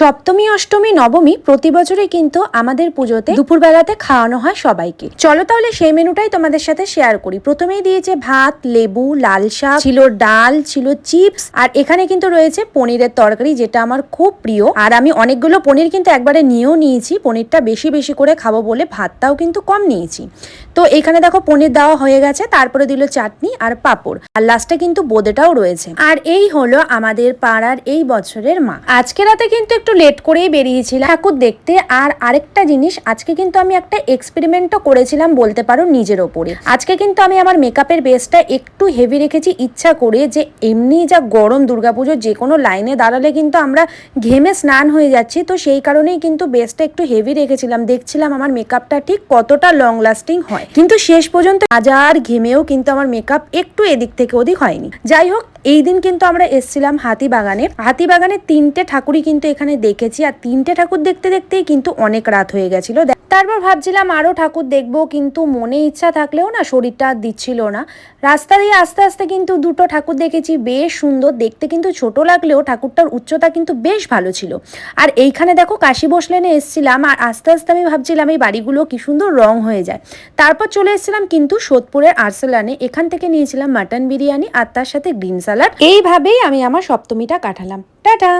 সপ্তমী, অষ্টমী, নবমী প্রতি বছরই কিন্তু আমাদের পুজোতে দুপুরবেলাতে খাওয়ানো হয় সবাইকে। চলো তাহলে সেই মেনুটাই তোমাদের সাথে শেয়ার করি। প্রথমেই দিয়েছে ভাত, লেবু, লাল শাক, ছিল ডাল, ছিল চিপস, আর এখানে কিন্তু রয়েছে পনিরের তরকারি, যেটা আমার খুব প্রিয়। আর আমি অনেকগুলো পনির কিন্তু একবারে নিয়েও নিয়েছি, পনিরটা বেশি বেশি করে খাব বলে ভাতটাও কিন্তু কম নিয়েছি। তো এখানে দেখো পনির দেওয়া হয়ে গেছে, তারপরে দিল চাটনি আর পাঁপড়। আর লাস্টে কিন্তু বোঁদেটাও রয়েছে। আর এই হলো আমাদের পাড়ার এই বছরের মা। আজকে রাতে কিন্তু একটু লেট করেই বেরিয়েছিলাম। ঠাকুর দেখতে, আর আরেকটা জিনিস, আজকে কিন্তু আমি একটা এক্সপেরিমেন্টও করেছিলাম বলতে পারো নিজের ওপরে। আজকে কিন্তু আমি আমার মেকআপের বেসটা একটু হেভি রেখেছি, ইচ্ছা করে যে এমনি যা গরম দুর্গাপুজো যে কোনো লাইনে দাঁড়ালে কিন্তু আমরা ঘেমে স্নান হয়ে যাচ্ছি, তো সেই কারণেই কিন্তু বেসটা একটু হেভি রেখেছিলাম। দেখছিলাম আমার মেকআপটা ঠিক কতটা লং লাস্টিং হয়। কিন্তু শেষ পর্যন্ত হাজার ঘেমেও কিন্তু আমার মেকআপ একটু এদিক থেকে ওদিক হয়নি। যাই হোক, এই দিন কিন্তু আমরা এসছিলাম হাতিবাগানে। হাতিবাগানে তিনটে ঠাকুরই কিন্তু এখানে দেখেছি আর তিনটে ঠাকুর দেখতে দেখতেই কিন্তু অনেক রাত হয়ে গেছিল। তারপর ভাবছিলাম আরও ঠাকুর দেখব, কিন্তু মনে ইচ্ছা থাকলেও না শরীরটা দিচ্ছিল না। রাস্তা দিয়ে আস্তে আস্তে কিন্তু দুটো ঠাকুর দেখেছি, বেশ সুন্দর। দেখতে কিন্তু ছোট লাগলেও ঠাকুরটার উচ্চতা কিন্তু বেশ ভালো ছিল। আর এইখানে দেখো কাশি বসলেনে এসছিলাম, আর আস্তে আস্তে আমি ভাবছিলাম এই বাড়িগুলো কি সুন্দর রং হয়ে যায়। তারপর চলে এসেছিলাম কিন্তু সোদপুরের আর্সেলানে। এখান থেকে নিয়েছিলাম মাটন বিরিয়ানি আর তার সাথে গ্রিন স্যালাড এইভাবেই আমি আমার সপ্তমীটা কাটালাম। টাটা!